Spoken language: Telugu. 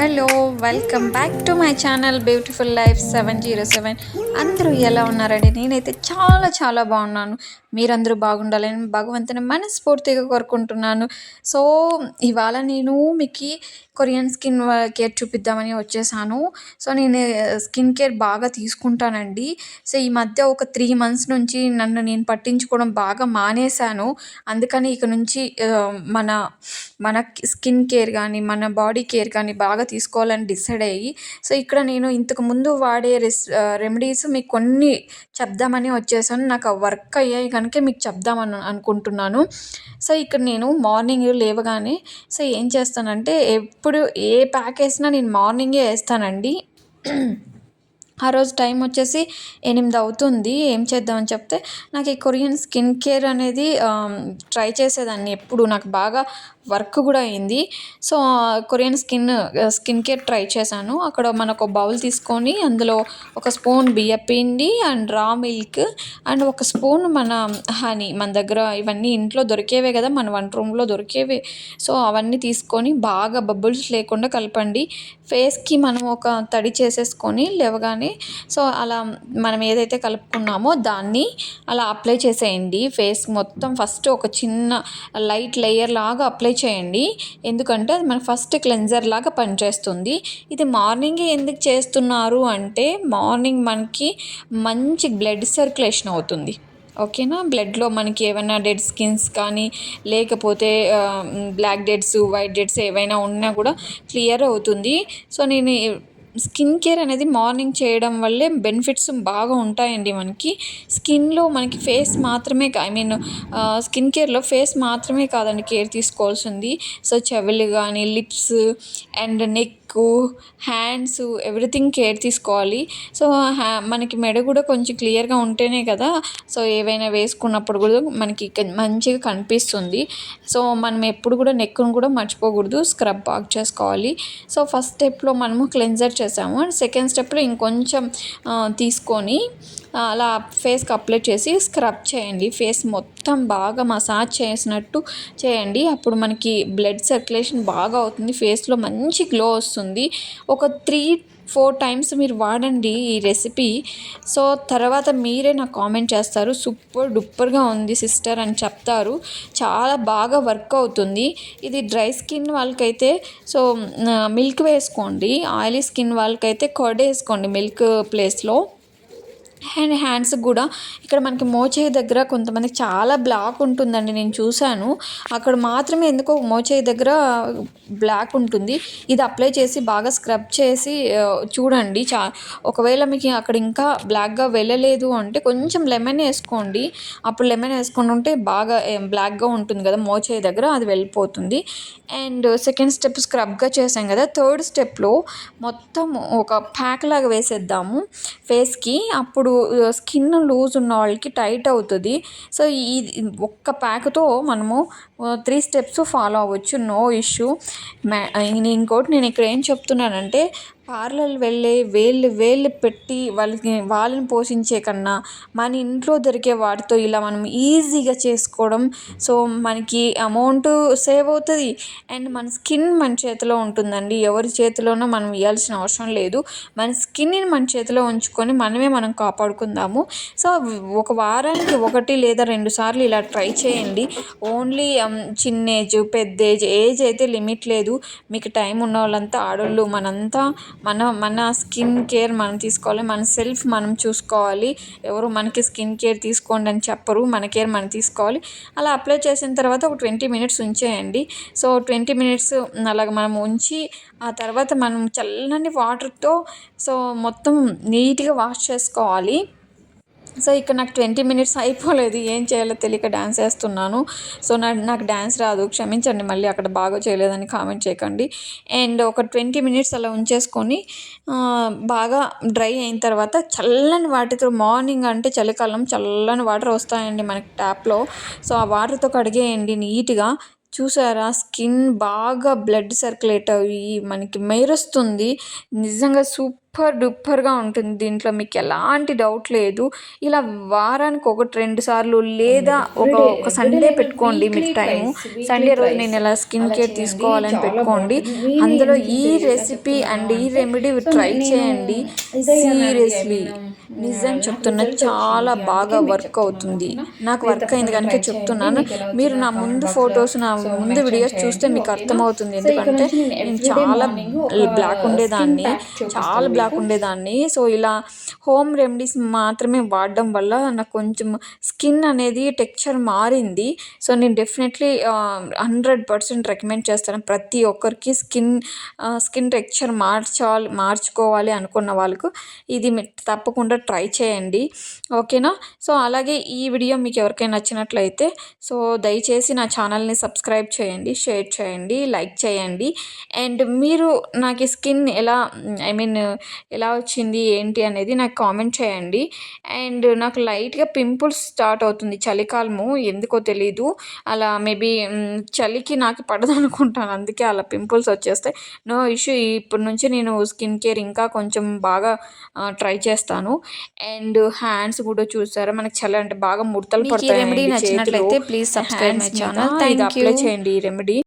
Hello welcome back to my channel beautiful life seven zero seven. అందరూ ఎలా ఉన్నారండి? నేనైతే చాలా చాలా బాగున్నాను. మీరందరూ బాగుండాలని భగవంతుని మనస్ఫూర్తిగా కోరుకుంటున్నాను. సో ఇవాళ నేను మీకు కొరియన్ స్కిన్ కేర్ చూపిద్దామని వచ్చేసాను. సో నేను స్కిన్ కేర్ బాగా తీసుకుంటానండి. సో ఈ మధ్య ఒక త్రీ మంత్స్ నుంచి నన్ను నేను పట్టించుకోవడం బాగా మానేశాను. అందుకని ఇక నుంచి మన మన స్కిన్ కేర్ కానీ మన బాడీ కేర్ కానీ బాగా తీసుకోవాలని డిసైడ్ అయ్యి సో ఇక్కడ నేను ఇంతకు ముందు వాడే రెస్ రెమెడీస్ మీకు కొన్ని చెప్దామని వచ్చేసాను. నాకు వర్క్ అయ్యాయి కనుక మీకు చెప్దామని అనుకుంటున్నాను. సో ఇక్కడ నేను మార్నింగ్ లేవగానే సో ఏం చేస్తానంటే ఎప్పుడు ఏ ప్యాక్ వేసినా నేను మార్నింగే వేస్తానండి. ఆ రోజు టైం వచ్చేసి ఎనిమిది అవుతుంది. ఏం చేద్దామని చెప్తే నాకు ఈ కొరియన్ స్కిన్ కేర్ అనేది ట్రై చేసేదాన్ని ఎప్పుడు. నాకు బాగా వర్క్ కూడా అయింది. So Korean skin skin care try చేశాను. అక్కడ మనకు బౌల్ తీసుకొని అందులో ఒక స్పూన్ బియ్య పిండి అండ్ రా మిల్క్ అండ్ ఒక స్పూన్ మన హనీ మన దగ్గర ఇవన్నీ ఇంట్లో దొరికేవే కదా మన వంట రూమ్లో దొరికేవే. సో అవన్నీ తీసుకొని బాగా బబుల్స్ లేకుండా కలపండి. ఫేస్కి మనం ఒక తడి చేసేసుకొని లేవగానే సో అలా మనం ఏదైతే కలుపుకున్నామో దాన్ని అలా అప్లై చేసేయండి. ఫేస్ మొత్తం ఫస్ట్ ఒక చిన్న లైట్ లేయర్ లాగా అప్లై చేయండి. ఎందుకంటే అది మన ఫస్ట్ క్లెన్జర్ లాగా పనిచేస్తుంది. ఇది మార్నింగే ఎందుకు చేస్తున్నారు అంటే మార్నింగ్ మనకి మంచి బ్లడ్ సర్క్యులేషన్ అవుతుంది. ఓకేనా బ్లడ్లో మనకి ఏమైనా డెడ్ స్కిన్స్ కానీ లేకపోతే బ్లాక్ డెడ్స్ వైట్ డెడ్స్ ఏవైనా ఉన్నా కూడా క్లియర్ అవుతుంది. సో నేను స్కిన్ కేర్ అనేది మార్నింగ్ చేయడం వల్లే బెనిఫిట్స్ బాగా ఉంటాయండి మనకి. స్కిన్లో మనకి ఫేస్ మాత్రమే ఐ మీన్ స్కిన్ కేర్లో ఫేస్ మాత్రమే కాదండి కేర్ తీసుకోవాల్సింది. సో చెవులు కానీ lips and neck hands everything care తీసుకోవాలి. సో మనకి మెడ కూడా కొంచెం క్లియర్గా ఉంటేనే కదా సో ఏవైనా వేసుకున్నప్పుడు కూడా మనకి మంచిగా కనిపిస్తుంది. సో మనం ఎప్పుడు కూడా నెక్ను కూడా మర్చిపోకూడదు స్క్రబ్ బాగా చేసుకోవాలి. సో ఫస్ట్ స్టెప్లో మనము క్లెన్జర్ చేసాము. అండ్ సెకండ్ స్టెప్లో ఇంకొంచెం తీసుకొని అలా ఫేస్కి అప్లై చేసి స్క్రబ్ చేయండి. ఫేస్ మొత్తం బాగా మసాజ్ చేసినట్టు చేయండి. అప్పుడు మనకి బ్లడ్ సర్క్యులేషన్ బాగా అవుతుంది. ఫేస్లో మంచి గ్లో వస్తుంది. ఒక త్రీ ఫోర్ టైమ్స్ మీరు వాడండి ఈ రెసిపీ సో తర్వాత మీరే నాకు కామెంట్ చేస్తారు. సూపర్ డూపర్గా ఉంది సిస్టర్ అని చెప్తారు. చాలా బాగా వర్క్ అవుతుంది. ఇది డ్రై స్కిన్ వాళ్ళకైతే సో మిల్క్ వేసుకోండి. ఆయిలీ స్కిన్ వాళ్ళకైతే కర్డ్ వేసుకోండి మిల్క్ ప్లేస్లో అండ్ హ్యాండ్స్ కూడా. ఇక్కడ మనకి మోచేయి దగ్గర కొంతమందికి చాలా బ్లాక్ ఉంటుందండి నేను చూశాను. అక్కడ మాత్రమే ఎందుకో మోచేయి దగ్గర బ్లాక్ ఉంటుంది. ఇది అప్లై చేసి బాగా స్క్రబ్ చేసి చూడండి. చా ఒకవేళ మీకు అక్కడ ఇంకా బ్లాక్గా వెళ్ళలేదు అంటే కొంచెం లెమన్ వేసుకోండి. అప్పుడు లెమన్ వేసుకుని ఉంటే బాగా బ్లాక్గా ఉంటుంది కదా మోచేయి దగ్గర అది వెళ్ళిపోతుంది. అండ్ సెకండ్ స్టెప్ స్క్రబ్గా చేసాం కదా థర్డ్ స్టెప్లో మొత్తం ఒక ప్యాక్ లాగా వేసేద్దాము ఫేస్కి. అప్పుడు స్కిన్ లూజ్ ఉన్న వాళ్ళకి టైట్ అవుతుంది. సో ఈ ఒక్క ప్యాక్తో మనము త్రీ స్టెప్స్ ఫాలో అవ్వచ్చు నో ఇష్యూ. మ్యా ఇంకోటి నేను ఇక్కడ ఏం చెప్తున్నానంటే పార్లర్ వెళ్ళే వేళ్ళు వేళ్ళు పెట్టి వాళ్ళకి వాళ్ళని పోషించే కన్నా మన ఇంట్లో దొరికే వాటితో ఇలా మనం ఈజీగా చేసుకోవడం సో మనకి అమౌంట్ సేవ్ అవుతుంది. అండ్ మన స్కిన్ మన చేతిలో ఉంటుందండి. ఎవరి చేతిలోనో మనం ఇవ్వాల్సిన అవసరం లేదు. మన స్కిన్ని మన చేతిలో ఉంచుకొని మనమే మనం కాపాడుకుందాము. సో ఒక వారానికి ఒకటి లేదా రెండు సార్లు ఇలా ట్రై చేయండి. ఓన్లీ చిన్న ఏజ్ పెద్ద ఏజ్ ఏజ్ అయితే లిమిట్ లేదు. మీకు టైం ఉన్న వాళ్ళంతా ఆడోళ్ళు. మనంతా మన మన స్కిన్ కేర్ మనం తీసుకోవాలి. మన సెల్ఫ్ మనం చూసుకోవాలి. ఎవరు మనకి స్కిన్ కేర్ తీసుకోండి అని చెప్పరు. మన కేర్ మనం తీసుకోవాలి. అలా అప్లై చేసిన తర్వాత ఒక ట్వంటీ మినిట్స్ ఉంచేయండి. సో ట్వంటీ మినిట్స్ అలాగ మనం ఉంచి ఆ తర్వాత మనం చల్లని వాటర్తో సో మొత్తం నీట్గా వాష్ చేసుకోవాలి. సో ఇక్కడ నాకు ట్వంటీ మినిట్స్ అయిపోలేదు. ఏం చేయాలో తెలియక డ్యాన్స్ వేస్తున్నాను. సో నా నాకు డ్యాన్స్ రాదు. క్షమించండి మళ్ళీ అక్కడ బాగా చేయలేదని కామెంట్ చేయకండి. అండ్ ఒక ట్వంటీ మినిట్స్ అలా ఉంచేసుకొని బాగా డ్రై అయిన తర్వాత చల్లని వాటితో మార్నింగ్ అంటే చలికాలం చల్లని వాటర్ వస్తాయండి మనకి ట్యాప్లో. సో ఆ వాటర్తో కడిగేయండి నీట్గా. చూసారా? స్కిన్ బాగా బ్లడ్ సర్క్యులేట్ అవి మనకి మెరుస్తుంది. నిజంగా సూప్ సూపర్ డూపర్గా ఉంటుంది దీంట్లో మీకు ఎలాంటి డౌట్ లేదు. ఇలా వారానికి ఒకటి రెండు సార్లు లేదా ఒక ఒక సండే పెట్టుకోండి మీకు టైం సండే రోజు నేను ఇలా స్కిన్ కేర్ తీసుకోవాలని పెట్టుకోండి. అందులో ఈ రెసిపీ అండ్ ఈ రెమెడీ ట్రై చేయండి. సీరియస్లీ నిజం చెప్తున్నా చాలా బాగా వర్క్ అవుతుంది. నాకు వర్క్ అయింది కనుక చెప్తున్నాను మీరు నా ముందు ఫొటోస్ నా ముందు వీడియోస్ చూస్తే మీకు అర్థమవుతుంది. ఎందుకంటే నేను చాలా బ్లాక్ ఉండేదాన్ని. చాలా బ్లాక్ ఉండేదాన్ని. సో ఇలా హోమ్ రెమెడీస్ మాత్రమే వాడడం వల్ల నాకు కొంచెం స్కిన్ అనేది టెక్స్చర్ మారింది. సో నేను డెఫినెట్లీ హండ్రెడ్ పర్సెంట్ రికమెండ్ చేస్తాను ప్రతి ఒక్కరికి స్కిన్ స్కిన్ టెక్స్చర్ మార్చాలి మార్చుకోవాలి అనుకున్న వాళ్ళకు. ఇది తప్పకుండా ట్రై చేయండి. ఓకేనా? సో అలాగే ఈ వీడియో మీకు ఎవరికైనా నచ్చినట్లయితే సో దయచేసి నా ఛానల్ని సబ్స్క్రైబ్ చేయండి షేర్ చేయండి లైక్ చేయండి. అండ్ మీరు నాకు స్కిన్ ఎలా ఐ మీన్ ఎలా వచ్చింది ఏంటి అనేది నాకు కామెంట్ చేయండి. అండ్ నాకు లైట్గా పింపుల్స్ స్టార్ట్ అవుతుంది చలికాలము. ఎందుకో తెలీదు. అలా మేబీ చలికి నాకు పడదు అనుకుంటాను. అందుకే అలా పింపుల్స్ వచ్చేస్తాయి. No issue. ఇప్పటి నుంచి నేను స్కిన్ కేర్ ఇంకా కొంచెం బాగా ట్రై చేస్తాను. అండ్ హ్యాండ్స్ కూడా చూసారా? మనకి చలి అంటే బాగా ముడతలు పడతాయి రెమెడీ నచ్చినట్లయితే subscribe my channel. Thank apply. చేయండి ఈ రెమెడీ.